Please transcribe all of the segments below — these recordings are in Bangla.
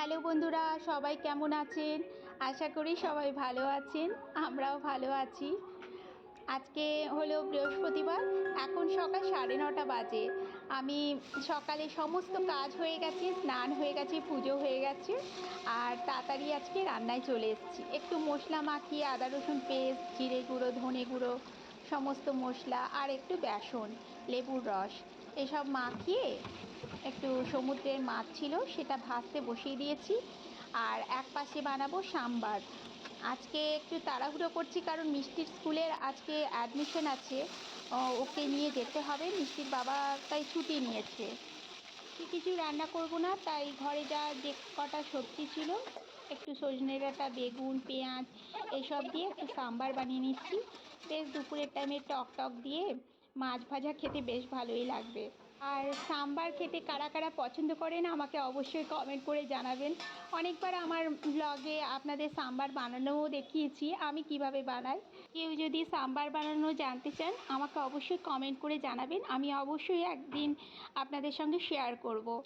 হ্যালো বন্ধুরা, সবাই কেমন আছেন? আশা করি সবাই ভালো আছেন, আমরাও ভালো আছি। আজকে হলো বৃহস্পতিবার, এখন সকাল সাড়ে নটা বাজে। আমি সকালে সমস্ত কাজ হয়ে গেছে, স্নান হয়ে গেছে, পুজো হয়ে গেছে, আর তাড়াতাড়ি আজকে রান্নায় চলে এসেছি। একটু মশলা মাখিয়ে, আদা, রসুন পেস্ট, জিরে গুঁড়ো, ধনে গুঁড়ো, সমস্ত মশলা, আর একটু বেসন, লেবুর রস, এসব মাখিয়ে একটু সমুদ্রের মাছ ছিল, সেটা ভাজতে বসিয়ে দিয়েছি। আর এক পাশে বানাবো সাম্বার। আজকে একটু তাড়াহুড়ো করছি কারণ মিষ্টির স্কুলের আজকে অ্যাডমিশন আছে। ওকে নিয়ে যেতে হবে। মিষ্টির বাবা তাই ছুটি নিয়েছে। কিছু রান্না করব না, তাই ঘরে যা যে কটা সবজি ছিল, একটু সজনে ডাঁটা, বেগুন, পেঁয়াজ, এসব দিয়ে একটু সাম্বার বানিয়ে নিচ্ছি। বেশ দুপুরের টাইমে টক টক দিয়ে মাছ ভাজা খেতে বেশ ভালোই লাগবে। আর সাম্বার খেতে কারা কারা পছন্দ করেন আমাকে অবশ্যই কমেন্ট করে জানাবেন। অনেকবার আমার ব্লগে আপনাদের সাম্বার বানানোও দেখিয়েছি, আমি কীভাবে বানাই। কেউ যদি সাম্বার বানানো জানতে চান, আমাকে অবশ্যই কমেন্ট করে জানাবেন, আমি অবশ্যই একদিন আপনাদের সঙ্গে শেয়ার করব।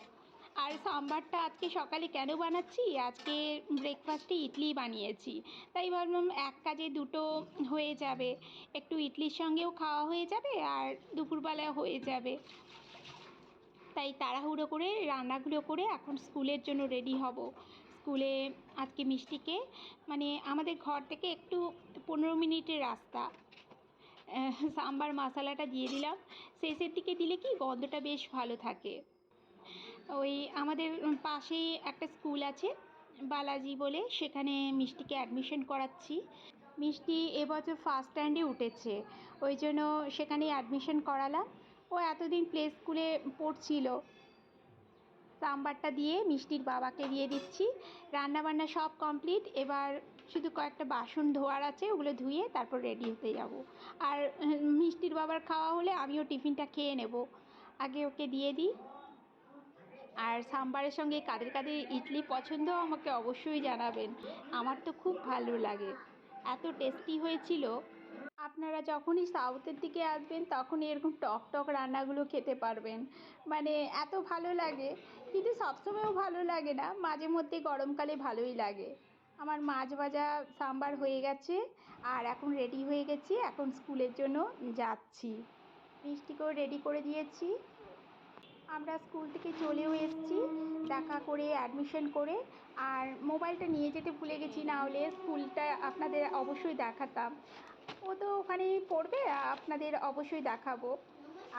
আর সাম্বারটা আজকে সকালে কেন বানাচ্ছি? আজকে ব্রেকফাস্টে ইডলি বানিয়েছি। তাই ভাবলাম এক কাজে দুটো হয়ে যাবে। একটু ইডলির সঙ্গেও খাওয়া হয়ে যাবে আর দুপুরবেলা হয়ে যাবে। তাই তাড়াহুড়ো করে রান্নাগুলো করে এখন স্কুলের জন্য রেডি হব। স্কুলে আজকে মিষ্টিকে মানে আমাদের ঘর থেকে একটু পনেরো মিনিটের রাস্তা। সাম্বার মশলাটা দিয়ে দিলাম। শেষের দিকে দিলে কি গন্ধটা বেশ ভালো থাকে। ওই আমাদের পাশেই একটা স্কুল আছে, বালাজি বলে, সেখানে মিষ্টিকে অ্যাডমিশন করাচ্ছি। মিষ্টি এবছর ফার্স্ট স্ট্যান্ডে উঠেছে। ওই জন্য সেখানে অ্যাডমিশন করালাম। ও এতদিন প্লে স্কুলে পড়ছিল। সাম্বারটা দিয়ে মিষ্টির বাবাকে দিয়ে দিচ্ছি। রান্নাবান্না সব কমপ্লিট এবার শুধু কয়েকটা বাসন ধোয়ার আছে, ওগুলো ধুয়ে তারপর রেডি হতে যাব। আর মিষ্টির বাবার খাওয়া হলে আমিও টিফিনটা খেয়ে নেব। আগে ওকে দিয়ে দিই। আর সাম্বারের সঙ্গে কাদের কাদের ইডলি পছন্দ আমাকে অবশ্যই জানাবেন। আমার তো খুব ভালো লাগে। এত টেস্টি হয়েছিল। আপনারা যখনই সাউথের দিকে আসবেন, তখনই এরকম টক টক রান্নাগুলো খেতে পারবেন। মানে এত ভালো লাগে, কিন্তু সবসময়ও ভালো লাগে না। মাঝে মধ্যে গরমকালে ভালোই লাগে। আমার মাছ ভাজা সাম্বার হয়ে গেছে, আর এখন রেডি হয়ে গেছি। এখন স্কুলের জন্য যাচ্ছি। মিষ্টিকেও রেডি করে দিয়েছি। আমরা স্কুল থেকে চলেও এসেছি, দেখা করে অ্যাডমিশন করে। আর মোবাইলটা নিয়ে যেতে ভুলে গেছি, না হলে স্কুলটা আপনাদের অবশ্যই দেখাতাম। ও তো ওখানেই পড়বে, আপনাদের অবশ্যই দেখাবো।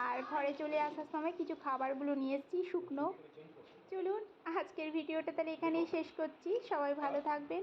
আর ঘরে চলে আসার সময় কিছু খাবারগুলো নিয়ে এসেছি, শুকনো। চলুন, আজকের ভিডিওটা তাহলে এখানেই শেষ করছি। সবাই ভালো থাকবেন।